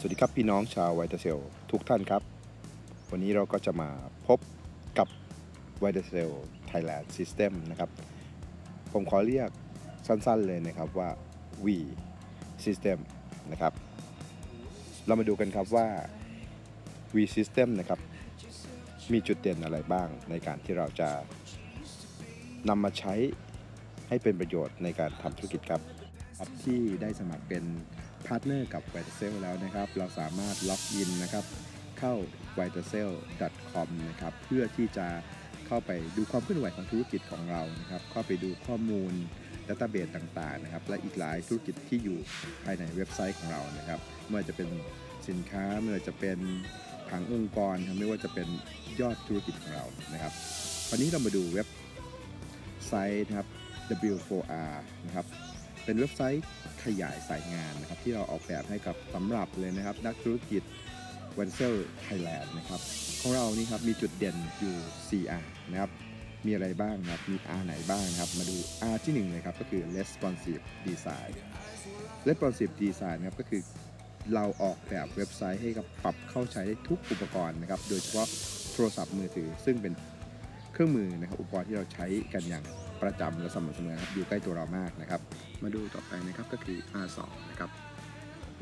สวัสดีครับพี่น้องชาวไวท์เซลทุกท่านครับ วันนี้เราก็จะมาพบกับไวท์เซล Thailand System นะครับ ผมขอเรียกสั้นๆเลยนะครับว่า V System นะครับ เรามาดูกันครับว่า V System นะครับ มีจุดเด่นอะไรบ้างในการที่เราจะนำมาใช้ให้เป็นประโยชน์ในการทำธุรกิจครับที่ได้สมัครเป็น พาร์ทเนอร์กับ v i t a c e l แล้วนะครับ เราสามารถล็อกอินนะครับ เข้า v i t a c e l c o m นะครับ เพื่อที่จะเข้าไปดูความเคลื่อนไหวของธุรกิจของเรานะครับ เข้าไปดูข้อมูลดัตต้าเบสต่างๆนะครับ และอีกหลายธุรกิจที่อยู่ภายในเว็บไซต์ของเรานะครับไม่ว่าจะเป็นสินค้าไม่ว่าจะเป็นผังองค์กรไม่ว่าจะเป็นยอดธุรกิจของเรานะครับวันนี้เรามาดูเว็บไซต์นะครับ W4R นะครับ เป็นเว็บไซต์ขยายสายงานนะครับที่เราออกแบบให้กับสำหรับเลยนะครับ นักธุรกิจวันเซลไทยแลนด์นะครับของเรานี่ครับมีจุดเด่นอยู่ 4R นะครับมีอะไรบ้างนะครับ มี R ไหนบ้างครับ มาดู R ที่ 1 เลยครับ ก็คือ responsive design responsive design นะครับ ก็คือเราออกแบบเว็บไซต์ให้กับปรับเข้าใช้ได้ทุกอุปกรณ์นะครับ โดยเฉพาะโทรศัพท์มือถือ ซึ่งเป็น เครื่องมือนะครับอุปกรณ์ที่เราใช้กันอย่างประจำและสม่ำเสมอครับอยู่ใกล้ตัวเรามากนะครับ มาดูต่อไปนะครับก็คือ R2 นะครับ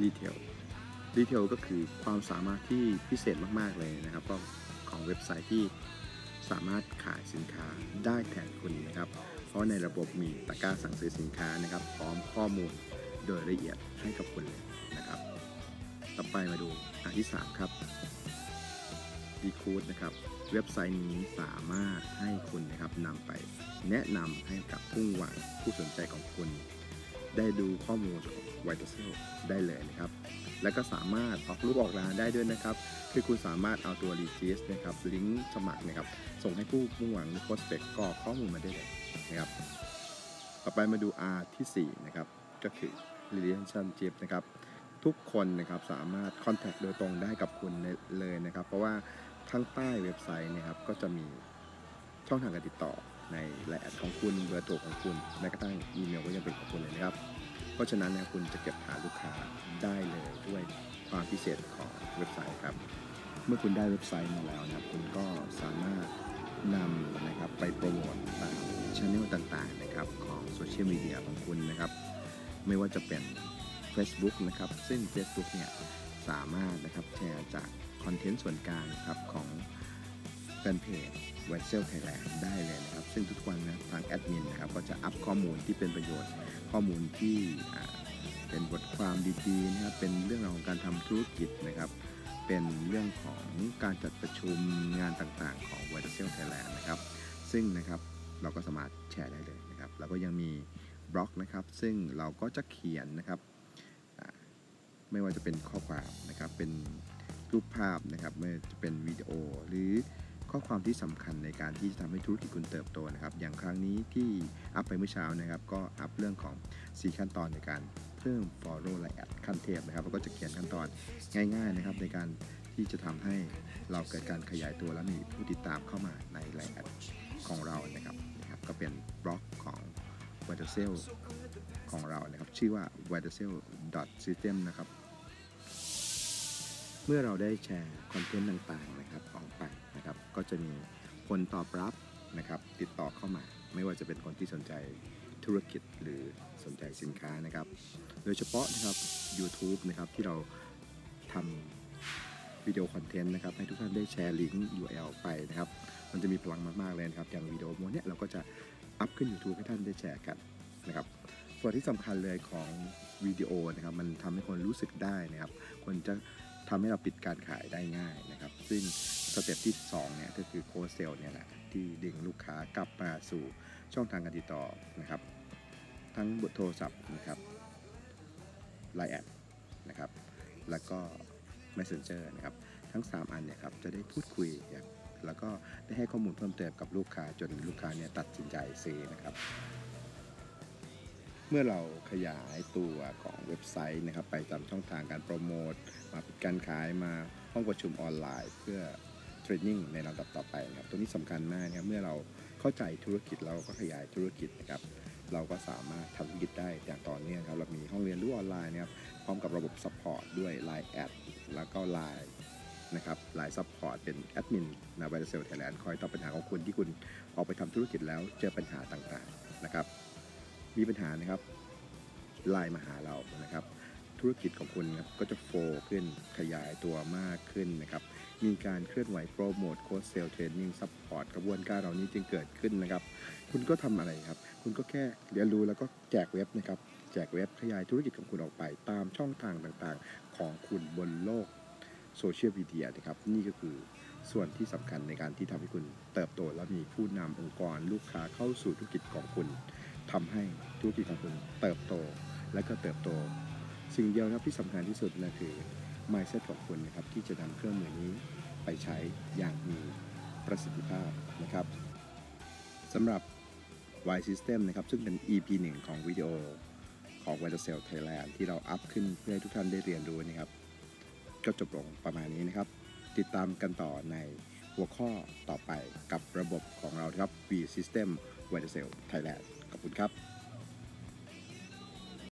Retail Retail ก็คือความสามารถที่พิเศษมาก ๆ เลยนะครับก็ของเว็บไซต์ที่สามารถขายสินค้าได้แทนคุณนะครับ เพราะในระบบมีตะกร้าสั่งซื้อสินค้านะครับ พร้อมข้อมูลโดยละเอียดให้กับคุณเลยนะครับ ต่อไปมาดูอันที่ 3 ครับ d c o d e นะครับ เว็บไซต์นี้สามารถให้คุณนะครับนำไปแนะนำให้กับผู้หวังผู้สนใจของคุณ ได้ดูข้อมูลของ w i t a c e l ได้เลยนะครับ และก็สามารถออกรูปออกร้านได้ด้วยนะครับ คือคุณสามารถเอาตัว r e g i s นะครับลิงก์สมัครนะครับ ส่งให้ผู้มุ่งหวังหรือ prospect กรอกข้อมูลมาได้เลยนะครับ ต่อไปมาดู R ที่ 4 นะครับ ก็คือ relationship นะครับทุกคนนะครับสามารถ contact โดยตรงได้กับคุณเลยนะครับ เพราะว่า ข้างใต้เว็บไซต์นะครับก็จะมีช่องทางการติดต่อในไลน์แอดของคุณเบอร์โทรของคุณแม้กระทั่งอีเมลก็ยังเป็นของคุณเลยนะครับ เพราะฉะนั้นนะคุณจะเก็บหาลูกค้าได้เลยด้วยความพิเศษของเว็บไซต์ครับ เมื่อคุณได้เว็บไซต์มาแล้วนะครับ คุณก็สามารถนำนะครับไปโปรโมทตามช่องต่างๆนะครับของโซเชียลมีเดียของคุณนะครับ ไม่ว่าจะเป็น Facebook นะครับ ซึ่ง Facebook เนี่ยสามารถนะครับแชร์จาก คอนเทนต์ส่วนกลางครับของแฟนเพจ w i t e l Thailand ได้เลยนะครับ ซึ่งทุกวันนะทางแอดมินนะครับก็จะอัพข้อมูลที่เป็นประโยชน์ข้อมูลที่เป็นบทความดีๆนะครับเป็นเรื่องราวของการทำธุรกิจนะครับ เป็นเรื่องของการจัดประชุมงานต่างๆ ของ w i t e l Thailand นะครับ ซึ่งนะครับเราก็สามารถแชร์ได้เลยนะครับแล้วก็ยังมีบล็อกนะครับ ซึ่งเราก็จะเขียนนะครับไม่ว่าจะเป็นข้อความนะครับเป็น รูปภาพนะครับไม่ว่าจะเป็นวิดีโอ หรือข้อความที่สำคัญในการที่จะทำให้ธุรกิจคุณเติบโตนะครับ อย่างครั้งนี้ที่อัพไปเมื่อเช้านะครับ ก็อัพเรื่องของ 4 ขั้นตอนในการเพิ่ม follow และ add ขั้นเทพนะครับแล้วก็จะเขียนขั้นตอนง่าย ๆนะครับ ในการที่จะทำให้เราเกิดการขยายตัวและมีผู้ติดตามเข้ามาในไลน์แอดของเรานะครับนะครับ ก็เป็นบล็อกของ w i t a c e l ของเรานะครับ ชื่อว่า w i t a c e l system นะครับ เมื่อเราได้แชร์คอนเทนต์ต่างๆนะครับออกไปนะครับก็จะมีคนตอบรับนะครับติดต่อเข้ามา ไม่ว่าจะเป็นคนที่สนใจธุรกิจหรือสนใจสินค้านะครับ โดยเฉพาะนะครับ YouTube นะครับที่เราทำวิดีโอคอนเทนต์นะครับให้ทุกท่านได้แชร์ลิงก์ URL ไปนะครับ มันจะมีพลังมากๆเลยนะครับอย่างวิดีโอโมเนี้ยเราก็จะอัพขึ้น YouTube ให้ท่านได้แชร์กันนะครับส่วนที่สำคัญเลยของวิดีโอนะครับมันทำให้คนรู้สึกได้นะครับ คนจะ ทำให้เราปิดการขายได้ง่ายนะครับ ซึ่งสเต็ปที่2เนี่ยก็คือโคเซลเนี่ยแหละที่ดึงลูกค้ากลับมาสู่ช่องทางการติดต่อนะครับ ทั้งบทโทรศัพท์นะครับไลน์แอดนะครับ แล้วก็ Messenger นะครับ ทั้ง 3 อันเนี่ยครับจะได้พูดคุยแล้วก็ได้ให้ข้อมูลเพิ่มเติมกับลูกค้าจนลูกค้าเนี่ยตัดสินใจซื้อนะครับ เมื่อเราขยายตัวของเว็บไซต์นะครับไปตามช่องทางการโปรโมทมาปิดการขายมาห้องประชุมออนไลน์ เพื่อเทรนนิ่งในลำดับต่อไปนะครับตัวนี้สำคัญมากนะครับเมื่อเราเข้าใจธุรกิจเราก็ขยายธุรกิจนะครับเราก็สามารถทำธุรกิจได้อย่างต่อเนื่องครับเรามีห้องเรียนรู้ออนไลน์นะครับพร้อมกับระบบซัพพอร์ตด้วย Line แอดแล้วก็ Line นะครับไลน์ซัพพอร์ตเป็นแอดมินนาไวเซลไทยแลนด์คอยตอบปัญหาของคุณที่คุณออกไปทำธุรกิจแล้วเจอปัญหาต่างๆนะครับ มีปัญหานะครับไลน์มาหาเรานะครับ ธุรกิจของคุณครับก็จะโฟขึ้นขยายตัวมากขึ้นนะครับ มีการเคลื่อนไหวโปรโมทโค้ชเซลเทรนนิ่งซัพพอร์ตกระบวนการเหล่านี้จึงเกิดขึ้นนะครับ คุณก็ทำอะไรครับ คุณก็แค่เรียนรู้แล้วก็แจกเว็บนะครับ แจกเว็บขยายธุรกิจของคุณออกไป ตามช่องทางต่างๆ ของคุณบนโลกโซเชียลมีเดียนะครับ นี่ก็คือส่วนที่สำคัญในการที่ทำให้คุณเติบโตและมีผู้นำองค์กรลูกค้าเข้าสู่ธุรกิจของคุณ ทำให้ธุรกิจของคุณเติบโตและก็เติบโต สิ่งเดียวนะครับที่สำคัญที่สุดนะคือ mindset ของคุณนะครับที่จะนำเครื่องมือนี้ไปใช้อย่างมีประสิทธิภาพนะครับสำหรับ Y System นะครับซึ่งเป็น EP 1 ของวิดีโอของ w i t a c e l Thailand ที่เราอัพขึ้นเพื่อให้ทุกท่านได้เรียนรู้นะครับ ก็จบลงประมาณนี้นะครับ ติดตามกันต่อในหัวข้อต่อไปกับระบบของเราครับ V System w i t a c e l Thailand ขอบคุณครับ